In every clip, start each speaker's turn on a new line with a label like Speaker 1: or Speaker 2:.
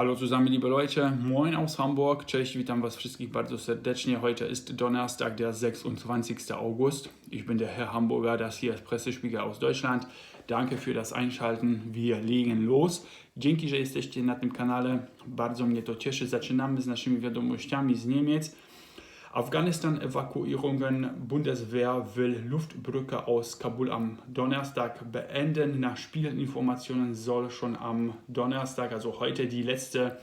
Speaker 1: Hallo zusammen, liebe Leute. Moin aus Hamburg. Cześć, witam Was wszystkich bardzo serdecznie. Heute ist Donnerstag, der 26. August. Ich bin der Herr Hamburger, das hier ist Pressespiegel aus Deutschland. Danke für das Einschalten. Wir legen los. Dzięki, że jesteście na tym kanale. Bardzo mnie to cieszy. Zaczynamy z naszymi wiadomościami z Niemiec. Afghanistan-Evakuierungen. Bundeswehr will Luftbrücke aus Kabul am Donnerstag beenden. Nach Spiegelinformationen soll schon am Donnerstag, also heute, die letzte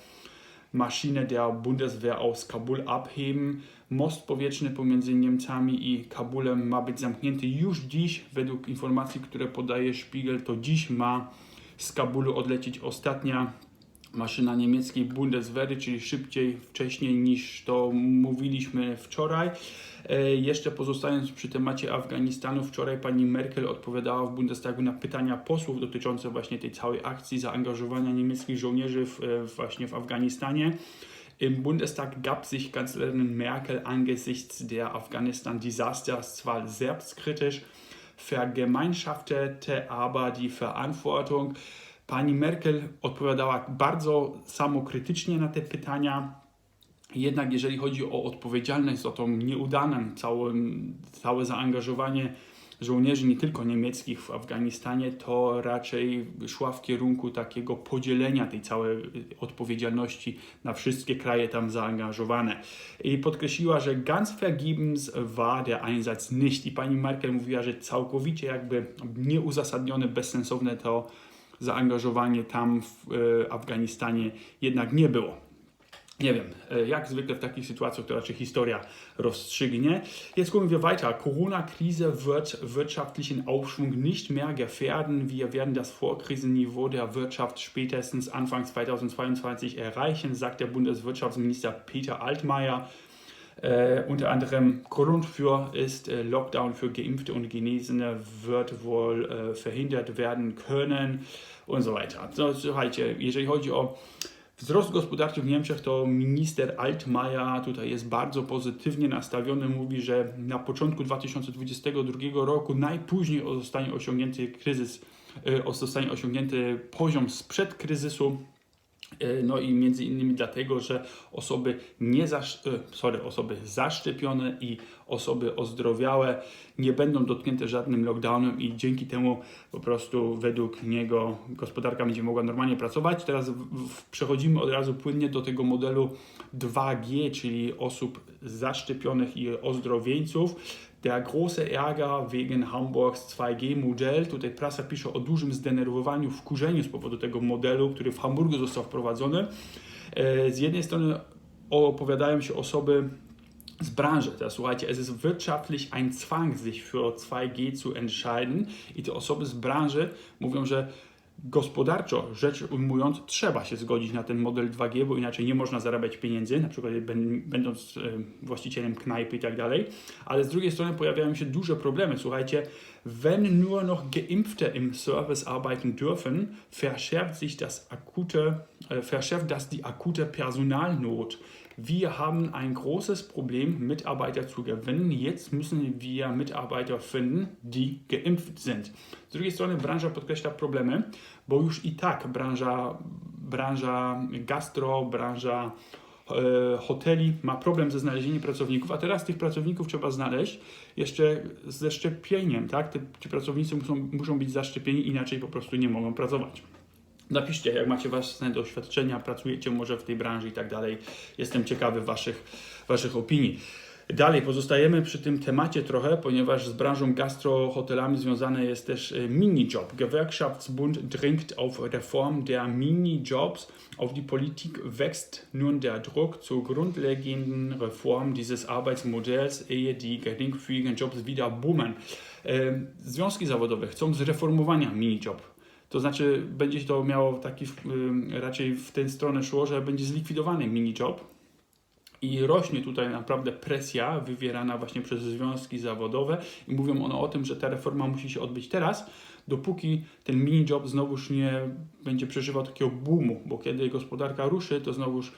Speaker 1: Maschine der Bundeswehr aus Kabul abheben. Most powietrzny pomiędzy Niemcami i Kabulem ma być zamknięty już dziś. Według informacji, które podaje Spiegel, to dziś ma z Kabulu odlecieć ostatnia maszyna niemieckiej Bundeswehry, czyli szybciej, wcześniej niż to mówiliśmy wczoraj. E, jeszcze pozostając przy temacie Afganistanu, wczoraj pani Merkel odpowiadała w Bundestagu na pytania posłów dotyczące właśnie tej całej akcji zaangażowania niemieckich żołnierzy w, e, właśnie w Afganistanie. Im Bundestag gab sich Kanzlerin Merkel angesichts der Afghanistan-Desasters zwar selbstkritisch, vergemeinschaftete aber die Verantwortung Pani Merkel odpowiadała bardzo samokrytycznie na te pytania. Jednak jeżeli chodzi o odpowiedzialność za tą nieudaną całe, całe zaangażowanie żołnierzy, nie tylko niemieckich w Afganistanie, to raczej szła w kierunku takiego podzielenia tej całej odpowiedzialności na wszystkie kraje tam zaangażowane. I podkreśliła, że ganz vergebens war der Einsatz nicht. I pani Merkel mówiła, że całkowicie jakby nieuzasadnione, bezsensowne to zaangażowanie tam w e, Afganistanie jednak nie było. Nie wiem, e, jak zwykle w takich sytuacjach to raczej historia rozstrzygnie. Jetzt gucken wir weiter. Corona-Krise wird wirtschaftlichen Aufschwung nicht mehr gefährden. Wir werden das Vorkrisenniveau der Wirtschaft spätestens Anfang 2022 erreichen, sagt der Bundeswirtschaftsminister Peter Altmaier. Äh, unter anderem Grund für ist äh, Lockdown für Geimpfte und Genesene wird wohl äh, verhindert werden können und so weiter. Słuchajcie, jeżeli chodzi o wzrost gospodarczy w Niemczech, to minister Altmaier tutaj jest bardzo pozytywnie nastawiony. Mówi, że na początku 2022 roku najpóźniej zostanie osiągnięty kryzys, e, zostanie osiągnięty poziom sprzed kryzysu no i między innymi dlatego, że osoby, nie zasz, e, sorry, osoby zaszczepione i osoby ozdrowiałe nie będą dotknięte żadnym lockdownem i dzięki temu po prostu według niego gospodarka będzie mogła normalnie pracować. Teraz przechodzimy od razu płynnie do tego modelu 2G, czyli osób zaszczepionych i ozdrowieńców. Der große Ärger wegen Hamburgs 2G-Modell. Tutaj prasa pisze o dużym zdenerwowaniu, wkurzeniu z powodu tego modelu, który w Hamburgu został wprowadzony. E, z jednej strony opowiadają się osoby z Branche. Teraz słuchajcie, es ist wirtschaftlich ein Zwang, sich für 2G zu entscheiden. I te osoby z branży mówią, że gospodarczo rzecz ujmując, trzeba się zgodzić na ten model 2G, bo inaczej nie można zarabiać pieniędzy, na przykład będąc e, właścicielem knajpy i tak dalej. Ale z drugiej strony pojawiają się duże problemy. Słuchajcie, wenn nur noch Geimpfte im Service arbeiten dürfen, verschärft sich das akute, äh, verschärft das die akute Personalnot. Wir haben ein großes Problem, Mitarbeiter zu gewinnen. Jetzt müssen wir Mitarbeiter finden, die geimpft sind. Z drugiej strony branża podkreśla problemy, bo już i tak branża, branża gastro, branża e, hoteli ma problem ze znalezieniem pracowników, a teraz tych pracowników trzeba znaleźć jeszcze ze szczepieniem, tak? ci pracownicy muszą, muszą być zaszczepieni, inaczej po prostu nie mogą pracować. Napiszcie, jak macie własne doświadczenia, pracujecie może w tej branży i tak dalej. Jestem ciekawy waszych, waszych opinii. Dalej pozostajemy przy tym temacie trochę, ponieważ z branżą gastro-hotelami związany jest też e, Minijob. Gewerkschaftsbund dringt auf Reform der Minijobs. Auf die Politik wächst nun der Druck zur grundlegenden Reform dieses Arbeitsmodells, ehe die geringfügigen Jobs wieder boomen. Związki zawodowe chcą zreformowania minijob to znaczy, będzie to miało taki raczej w tę stronę szło, że będzie zlikwidowany minijob i rośnie tutaj naprawdę presja wywierana właśnie przez związki zawodowe i mówią one o tym, że ta reforma musi się odbyć teraz, dopóki ten minijob znowuż nie będzie przeżywał takiego boomu, bo kiedy gospodarka ruszy, to znowuż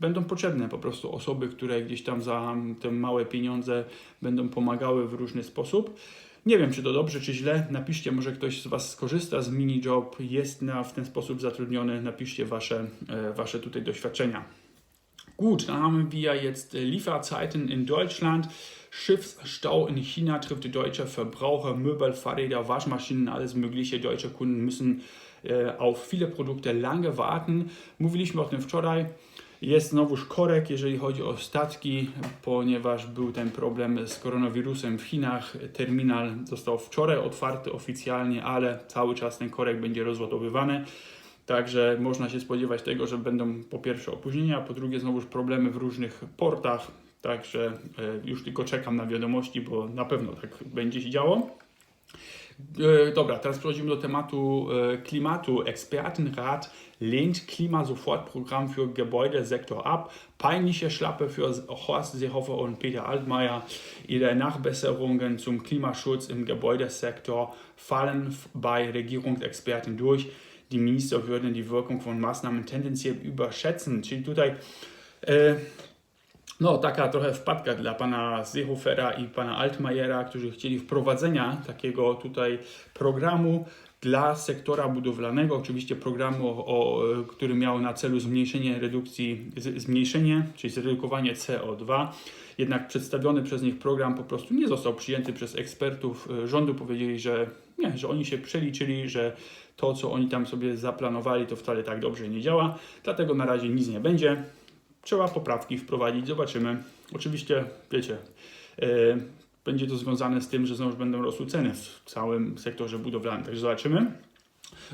Speaker 1: będą potrzebne po prostu osoby, które gdzieś tam za te małe pieniądze będą pomagały w różny sposób. Nie wiem, czy to dobrze, czy źle. Napiszcie, może ktoś z Was skorzysta z minijob, jest na, w ten sposób zatrudniony. Napiszcie Wasze, e, wasze tutaj doświadczenia. Gut, dann haben wir jetzt äh, Lieferzeiten in Deutschland. Schiffsstau in China trifft deutsche Verbraucher, Möbel, Fahrräder, Waschmaschinen, alles mögliche. Deutsche Kunden müssen äh, auf viele produkty lange warten. Mówiliśmy o tym wczoraj. Jest znowuż korek, jeżeli chodzi o statki, ponieważ był ten problem z koronawirusem w Chinach. Terminal został wczoraj otwarty oficjalnie, ale cały czas ten korek będzie rozładowywany. Także można się spodziewać tego, że będą po pierwsze opóźnienia, po drugie znowuż problemy w różnych portach. Także e, już tylko czekam na wiadomości, bo na pewno tak będzie się działo. E, dobra, teraz przechodzimy do tematu e, klimatu. Expertenrat lehnt Klimasofortprogramm für Gebäudesektor ab. Peinliche Schlappe für Horst Seehofer und Peter Altmaier. Ihre Nachbesserungen zum Klimaschutz im Gebäudesektor fallen bei Regierungsexperten durch die minister würden die Wirkung von Maßnahmen tendenziell überschätzen. Czyli no, taka trochę wpadka dla pana Seehofera i pana Altmajera, którzy chcieli wprowadzenia takiego tutaj programu dla sektora budowlanego, oczywiście programu, o, który miał na celu zmniejszenie redukcji, zmniejszenie, czyli zredukowanie CO2. Jednak przedstawiony przez nich program po prostu nie został przyjęty przez ekspertów rządu. Powiedzieli, że nie, że oni się przeliczyli, że to, co oni tam sobie zaplanowali, to wcale tak dobrze nie działa. Dlatego na razie nic nie będzie. Trzeba poprawki wprowadzić, zobaczymy. Oczywiście, wiecie, yy, będzie to związane z tym, że znowu będą rosły ceny w całym sektorze budowlanym. Także zobaczymy.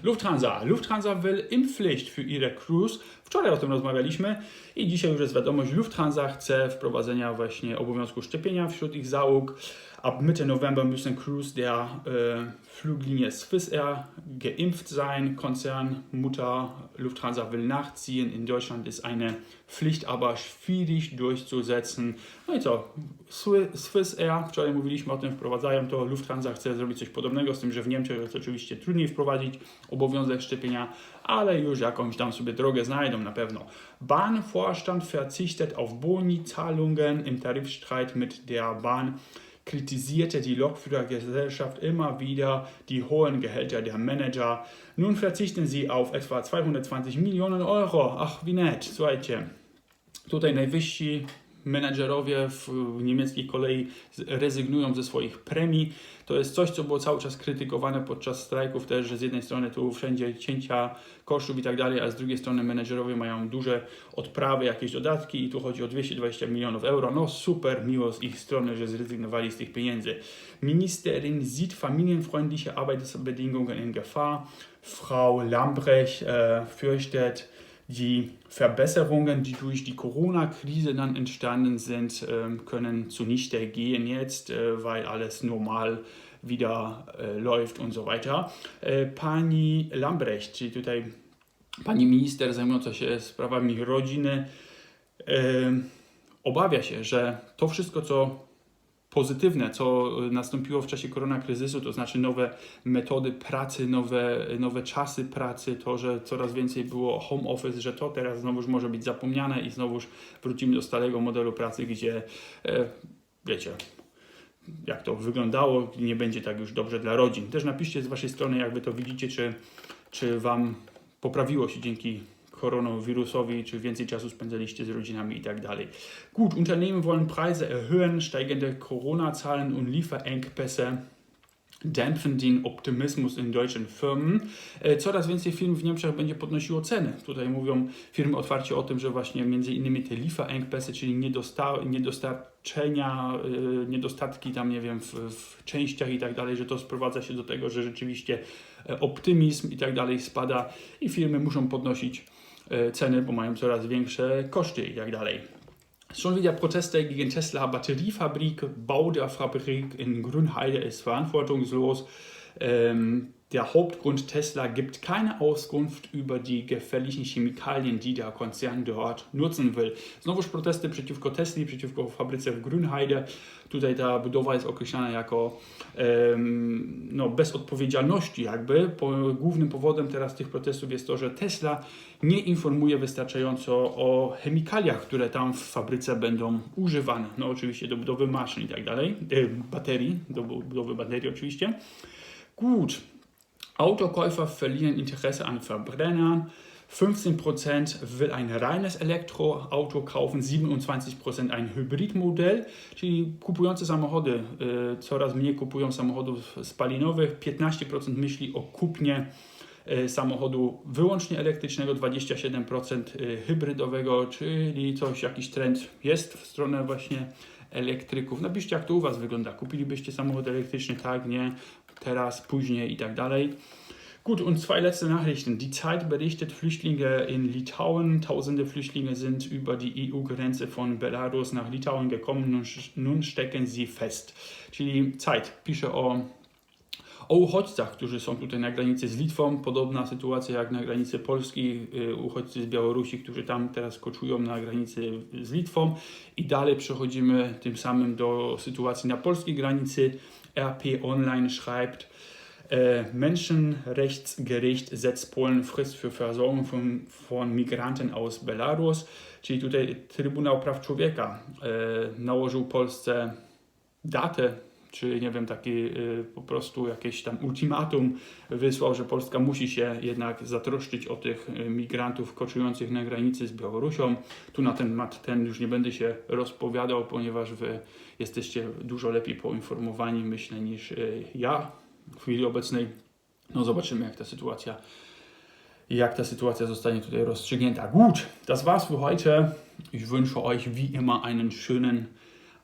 Speaker 1: Lufthansa. Lufthansa will Impfpflicht für ihre Crews. Wczoraj o tym rozmawialiśmy i dzisiaj już jest wiadomość, Lufthansa chce wprowadzenia właśnie obowiązku szczepienia wśród ich załóg. Ab Mitte November müssen Crews der äh, Fluglinie Swissair geimpft sein. Konzern Mutter Lufthansa will nachziehen. In Deutschland ist eine Pflicht aber schwierig durchzusetzen. Co? Swissair, wczoraj mówiliśmy o tym, wprowadzają to. Lufthansa chce zrobić coś podobnego, z tym, że w Niemczech jest oczywiście trudniej wprowadzić obowiązek szczepienia, ale już jakąś tam sobie drogę znajdą na pewno. Bahnvorstand verzichtet auf Boni-Zahlungen im Tarifstreit mit der Bahn kritisierte die Lokführergesellschaft immer wieder die hohen Gehälter der Manager. Nun verzichten sie auf etwa 220 Millionen Euro. Ach, wie nett, słuchajcie. Tutaj najwyżsi menedżerowie w niemieckiej kolei rezygnują ze swoich premii. To jest coś, co było cały czas krytykowane podczas strajków też, że z jednej strony tu wszędzie cięcia kosztów i tak dalej, a z drugiej strony menedżerowie mają duże odprawy, jakieś dodatki i tu chodzi o 220 milionów euro. No super miło z ich strony, że zrezygnowali z tych pieniędzy. Ministerin sieht familienfreundliche Arbeitsbedingungen in Gefahr. Frau Lambrecht äh, fürchtet die Verbesserungen, die durch die Corona-Krise dann entstanden sind, ähm, können zunichte gehen jetzt, äh, weil alles normal wieder äh, läuft und so weiter. Äh, pani Lambrecht, czyli tutaj pani minister zajmująca się sprawami rodziny, obawia się, że to wszystko, co pozytywne, co nastąpiło w czasie koronakryzysu, to znaczy nowe metody pracy, nowe, nowe czasy pracy, to, że coraz więcej było home office, że to teraz znowuż może być zapomniane i znowuż wrócimy do starego modelu pracy, gdzie e, wiecie, jak to wyglądało, nie będzie tak już dobrze dla rodzin. Też napiszcie z Waszej strony, jak Wy to widzicie, czy, czy Wam poprawiło się dzięki Coronavirusowi, czy więcej czasu spędzaliście z rodzinami tak dalej. Gut, Unternehmen wollen Preise erhöhen, steigende Corona-Zahlen und Lieferengpässe dämpfen den Optymismus in deutschen Firmen. E, coraz więcej firm w Niemczech będzie podnosiło ceny. Tutaj mówią firmy otwarcie o tym, że właśnie między innymi te Lieferengpässe, czyli niedosta niedostarczenia, e, niedostatki tam, nie wiem, w, w częściach i tak dalej, że to sprowadza się do tego, że rzeczywiście e, optymizm i tak dalej spada i firmy muszą podnosić ceny, bo mają coraz większe koszty i tak dalej. Schon wieder Proteste gegen Tesla Batteriefabrik. Bau der Fabrik in Grünheide ist verantwortungslos. Ähm, Der Hauptgrund Tesla gibt keine Auskunft über die gefährlichen Chemikalien, die der Konzern dort nutzen will. Znowuż protesty przeciwko Tesli, przeciwko fabryce w Grünheide. Tutaj ta budowa jest określana jako em, no, bez odpowiedzialności jakby. Głównym powodem teraz tych protestów jest to, że Tesla nie informuje wystarczająco o chemikaliach, które tam w fabryce będą używane. No oczywiście do budowy maszyn i tak dalej, e, baterii, do budowy baterii oczywiście. Gut, Autokäufer verlieren Interesse an Verbrennern. 15% will ein reines Elektroauto kaufen, 27% ein Hybridmodell, czyli kupujące samochody y, coraz mniej kupują samochodów spalinowych, 15% myśli o kupnie y, samochodu wyłącznie elektrycznego, 27% y, hybrydowego, czyli coś, jakiś trend jest w stronę właśnie elektryków. Napiszcie, jak to u Was wygląda. Kupilibyście samochód elektryczny, tak, nie, teraz, później i tak dalej. Gut, und zwei letzte Nachrichten. Die Zeit berichtet, Flüchtlinge in Litauen, tausende Flüchtlinge sind über die EU-Grenze von Belarus nach Litauen gekommen, nun, nun stecken sie fest. Czyli Zeit pisze o, o uchodźcach, którzy są tutaj na granicy z Litwą. Podobna sytuacja jak na granicy Polski, y, uchodźcy z Białorusi, którzy tam teraz koczują na granicy z Litwą. I dalej przechodzimy tym samym do sytuacji na polskiej granicy. RP Online schreibt, äh, Menschenrechtsgericht setzt Polen Frist für Versorgung von, von Migranten aus Belarus, czyli tutaj Trybunał Praw Człowieka e, nałożył Polsce datę, czy nie wiem, taki e, po prostu jakieś tam ultimatum wysłał, że Polska musi się jednak zatroszczyć o tych e, migrantów koczujących na granicy z Białorusią. Tu na ten temat ten już nie będę się rozpowiadał, ponieważ wy jesteście dużo lepiej poinformowani, myślę, niż e, ja w chwili obecnej. No zobaczymy, jak ta sytuacja, jak ta Sytuacja zostanie tutaj rozstrzygnięta. Gut, das war's für heute. Ich wünsche euch wie immer einen schönen,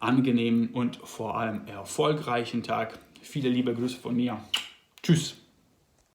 Speaker 1: angenehmen und vor allem erfolgreichen Tag. Viele liebe Grüße von mir. Tschüss.